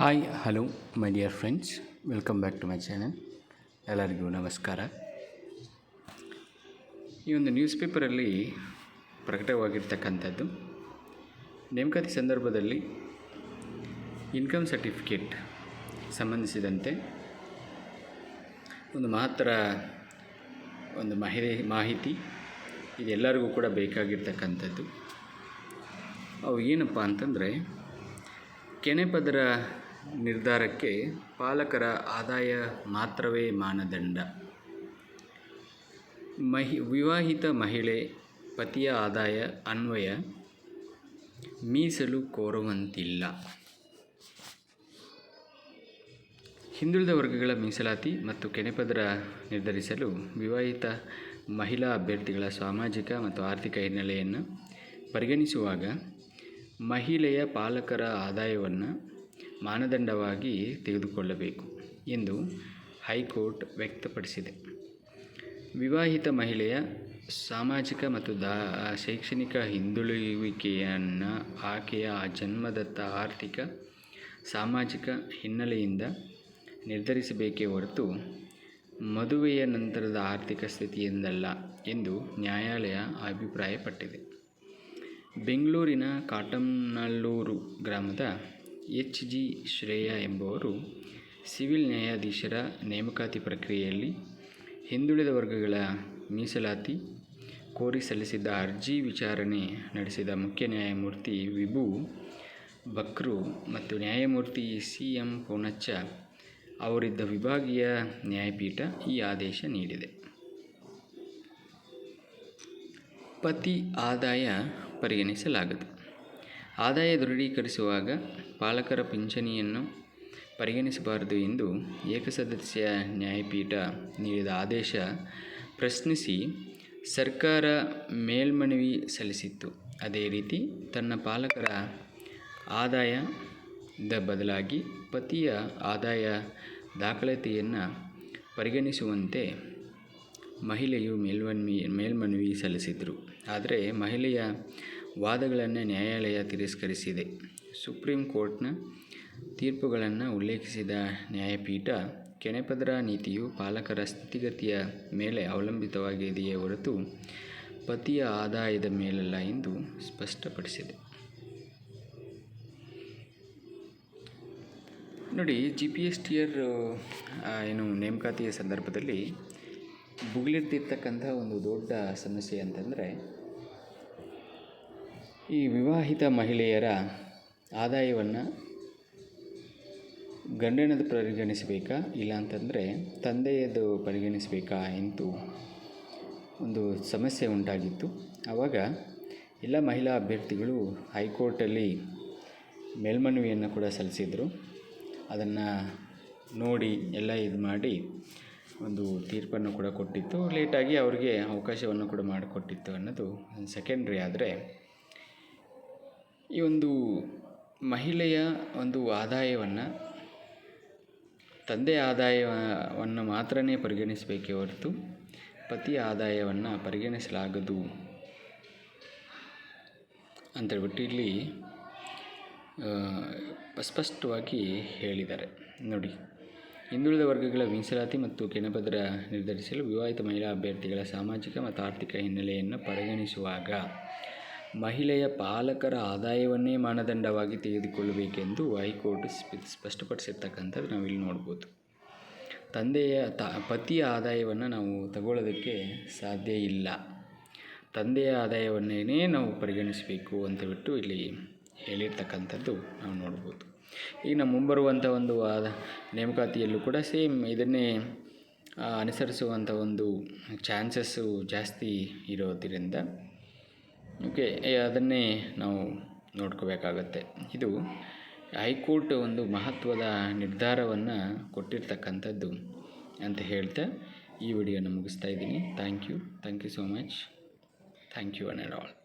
Hi hello my dear friends welcome back to my channel ಎಲ್ಲರಿಗೂ ನಮಸ್ಕಾರ. ಈ ಒಂದು ನ್ಯೂಸ್ ಪೇಪರಲ್ಲಿ ಪ್ರಕಟವಾಗಿರ್ತಕ್ಕಂಥದ್ದು, ನೇಮಕಾತಿ ಸಂದರ್ಭದಲ್ಲಿ ಇನ್ಕಮ್ ಸರ್ಟಿಫಿಕೇಟ್ ಸಂಬಂಧಿಸಿದಂತೆ ಒಂದು ಮಹತ್ತರ ಒಂದು ಮಾಹಿತಿ ಮಾಹಿತಿ ಇದೆಲ್ಲರಿಗೂ ಕೂಡ ಬೇಕಾಗಿರ್ತಕ್ಕಂಥದ್ದು. ಅವು ಏನಪ್ಪ ಅಂತಂದರೆ, ಕೆನೆಪದರ ನಿರ್ಧಾರಕ್ಕೆ ಪಾಲಕರ ಆದಾಯ ಮಾತ್ರವೇ ಮಾನದಂಡ. ಮಹಿ, ವಿವಾಹಿತ ಮಹಿಳೆ ಪತಿಯ ಆದಾಯ ಅನ್ವಯ ಮೀಸಲು ಕೋರುವಂತಿಲ್ಲ. ಹಿಂದುಳಿದ ವರ್ಗಗಳ ಮೀಸಲಾತಿ ಮತ್ತು ಕೆನೆಪದರ ನಿರ್ಧರಿಸಲು ವಿವಾಹಿತ ಮಹಿಳಾ ಅಭ್ಯರ್ಥಿಗಳ ಸಾಮಾಜಿಕ ಮತ್ತು ಆರ್ಥಿಕ ಹಿನ್ನೆಲೆಯನ್ನು ಪರಿಗಣಿಸುವಾಗ ಮಹಿಳೆಯ ಪಾಲಕರ ಆದಾಯವನ್ನು ಮಾನದಂಡವಾಗಿ ತೆಗೆದುಕೊಳ್ಳಬೇಕು ಎಂದು ಹೈಕೋರ್ಟ್ ವ್ಯಕ್ತಪಡಿಸಿದೆ. ವಿವಾಹಿತ ಮಹಿಳೆಯ ಸಾಮಾಜಿಕ ಮತ್ತು ದಾ, ಶೈಕ್ಷಣಿಕ ಹಿಂದುಳಿಯುವಿಕೆಯನ್ನು ಆಕೆಯ ಜನ್ಮದತ್ತ ಆರ್ಥಿಕ, ಸಾಮಾಜಿಕ ಹಿನ್ನೆಲೆಯಿಂದ ನಿರ್ಧರಿಸಬೇಕೇ ಹೊರತು ಮದುವೆಯ ನಂತರದ ಆರ್ಥಿಕ ಸ್ಥಿತಿಯಿಂದಲ್ಲ ಎಂದು ನ್ಯಾಯಾಲಯ ಅಭಿಪ್ರಾಯಪಟ್ಟಿದೆ. ಬೆಂಗಳೂರಿನ ಕಾಟಂನಲ್ಲೂರು ಗ್ರಾಮದ ಎಚ್ ಜಿ ಶ್ರೇಯಾ ಎಂಬುವರು ಸಿವಿಲ್ ನ್ಯಾಯಾಧೀಶರ ನೇಮಕಾತಿ ಪ್ರಕ್ರಿಯೆಯಲ್ಲಿ ಹಿಂದುಳಿದ ವರ್ಗಗಳ ಮೀಸಲಾತಿ, ಕೋರಿ ಸಲ್ಲಿಸಿದ್ದ ಅರ್ಜಿ ವಿಚಾರಣೆ ನಡೆಸಿದ ಮುಖ್ಯ ನ್ಯಾಯಮೂರ್ತಿ ವಿಭು ಬಕ್ರು ಮತ್ತು ನ್ಯಾಯಮೂರ್ತಿ ಸಿ ಎಂ ಪೂನಚ್ಚ ಅವರಿದ್ದ ವಿಭಾಗೀಯ ನ್ಯಾಯಪೀಠ ಈ ಆದೇಶ ನೀಡಿದೆ. ಪತಿ ಆದಾಯ ಪರಿಗಣಿಸಲಾಗದು. ಆದಾಯ ದೃಢೀಕರಿಸುವಾಗ ಪಾಲಕರ ಪಿಂಚಣಿಯನ್ನು ಪರಿಗಣಿಸಬಾರದು ಎಂದು ಏಕಸದಸ್ಯ ನ್ಯಾಯಪೀಠ ನೀಡಿದ ಆದೇಶ ಪ್ರಶ್ನಿಸಿ ಸರ್ಕಾರ ಮೇಲ್ಮನವಿ ಸಲ್ಲಿಸಿತ್ತು. ಅದೇ ರೀತಿ ತನ್ನ ಪಾಲಕರ ಆದಾಯದ ಬದಲಾಗಿ ಪತಿಯ ಆದಾಯ ದಾಖಲಾತಿಯನ್ನು ಪರಿಗಣಿಸುವಂತೆ ಮಹಿಳೆಯು ಮೇಲ್ಮನವಿ ಮೇಲ್ಮನವಿ ಸಲ್ಲಿಸಿದರು. ಆದರೆ ಮಹಿಳೆಯ ವಾದಗಳನ್ನು ನ್ಯಾಯಾಲಯ ತಿರಸ್ಕರಿಸಿದೆ. ಸುಪ್ರೀಂ ಕೋರ್ಟ್ನ ತೀರ್ಪುಗಳನ್ನು ಉಲ್ಲೇಖಿಸಿದ ನ್ಯಾಯಪೀಠ, ಕೆನೆಪದರ ನೀತಿಯು ಪಾಲಕರ ಸ್ಥಿತಿಗತಿಯ ಮೇಲೆ ಅವಲಂಬಿತವಾಗಿದೆಯೇ ಹೊರತು ಪತಿಯ ಆದಾಯದ ಮೇಲಲ್ಲ ಎಂದು ಸ್ಪಷ್ಟಪಡಿಸಿದೆ. ನೋಡಿ ಜಿ ಪಿ ಎಸ್ ಟಿಯರ್ ಏನು ನೇಮಕಾತಿಯ ಸಂದರ್ಭದಲ್ಲಿ ಭುಗಿಲೆದ್ದಿರ್ತಕ್ಕಂಥ ಒಂದು ದೊಡ್ಡ ಸಮಸ್ಯೆ ಅಂತಂದರೆ ಈ ವಿವಾಹಿತ ಮಹಿಳೆಯರ ಆದಾಯವನ್ನು ಗಂಡನದು ಪರಿಗಣಿಸಬೇಕಾ? ಇಲ್ಲ ಅಂತಂದರೆ ತಂದೆಯದು ಪರಿಗಣಿಸಬೇಕಾ ಎಂದು ಒಂದು ಸಮಸ್ಯೆ ಉಂಟಾಗಿತ್ತು. ಆವಾಗ ಎಲ್ಲ ಮಹಿಳಾ ಅಭ್ಯರ್ಥಿಗಳು ಹೈಕೋರ್ಟಲ್ಲಿ ಮೇಲ್ಮನವಿಯನ್ನು ಕೂಡ ಸಲ್ಲಿಸಿದರು. ಅದನ್ನು ನೋಡಿ ಎಲ್ಲ ಇದು ಮಾಡಿ ಒಂದು ತೀರ್ಪನ್ನು ಕೂಡ ಕೊಟ್ಟಿತ್ತು. ಲೇಟಾಗಿ ಅವರಿಗೆ ಅವಕಾಶವನ್ನು ಕೂಡ ಮಾಡಿಕೊಟ್ಟಿತ್ತು ಅನ್ನೋದು ಸೆಕೆಂಡ್ರಿ ಆದರೆ ಈ ಒಂದು ಮಹಿಳೆಯ ಒಂದು ಆದಾಯವನ್ನು, ತಂದೆ ಆದಾಯವನ್ನು ಮಾತ್ರನೇ ಪರಿಗಣಿಸಬೇಕೇ ಹೊರತು ಪತಿಯ ಆದಾಯವನ್ನು ಪರಿಗಣಿಸಲಾಗದು ಅಂತೇಳ್ಬಿಟ್ಟು ಇಲ್ಲಿ ಸ್ಪಷ್ಟವಾಗಿ ಹೇಳಿದ್ದಾರೆ. ನೋಡಿ, ಹಿಂದುಳಿದ ವರ್ಗಗಳ ಮೀಸಲಾತಿ ಮತ್ತು ಕೆನಪದ್ರ ನಿರ್ಧರಿಸಲು ವಿವಾಹಿತ ಮಹಿಳಾ ಅಭ್ಯರ್ಥಿಗಳ ಸಾಮಾಜಿಕ ಮತ್ತು ಆರ್ಥಿಕ ಹಿನ್ನೆಲೆಯನ್ನು ಪರಿಗಣಿಸುವಾಗ ಮಹಿಳೆಯ ಪಾಲಕರ ಆದಾಯವನ್ನೇ ಮಾನದಂಡವಾಗಿ ತೆಗೆದುಕೊಳ್ಳಬೇಕೆಂದು ಹೈಕೋರ್ಟ್ ಸ್ಪಷ್ಟಪಡಿಸಿರ್ತಕ್ಕಂಥದ್ದು ನಾವಿಲ್ಲಿ ನೋಡ್ಬೋದು. ತಂದೆಯ ತ, ಪತಿಯ ಆದಾಯವನ್ನು ನಾವು ತಗೊಳ್ಳೋದಕ್ಕೆ ಸಾಧ್ಯ ಇಲ್ಲ. ತಂದೆಯ ಆದಾಯವನ್ನೇ ನಾವು ಪರಿಗಣಿಸಬೇಕು ಅಂತ ಬಿಟ್ಟು ಇಲ್ಲಿ ಹೇಳಿರ್ತಕ್ಕಂಥದ್ದು ನಾವು ನೋಡ್ಬೋದು. ಈಗ ನಮ್ಮ ಮುಂಬರುವಂಥ ಒಂದು ನೇಮಕಾತಿಯಲ್ಲೂ ಕೂಡ ಸೇಮ್ ಇದನ್ನೇ ಅನುಸರಿಸುವಂಥ ಒಂದು ಚಾನ್ಸಸ್ಸು ಜಾಸ್ತಿ ಇರೋದರಿಂದ ಓಕೆ ಅದನ್ನೇ ನಾವು ನೋಡ್ಕೋಬೇಕಾಗತ್ತೆ. ಇದು ಹೈಕೋರ್ಟ್ ಒಂದು ಮಹತ್ವದ ನಿರ್ಧಾರವನ್ನು ಕೊಟ್ಟಿರ್ತಕ್ಕಂಥದ್ದು ಅಂತ ಹೇಳ್ತಾ ಈ ವಿಡಿಯೋನ ಮುಗಿಸ್ತಾ ಇದ್ದೀನಿ. Thank you. Thank you so much. Thank you and all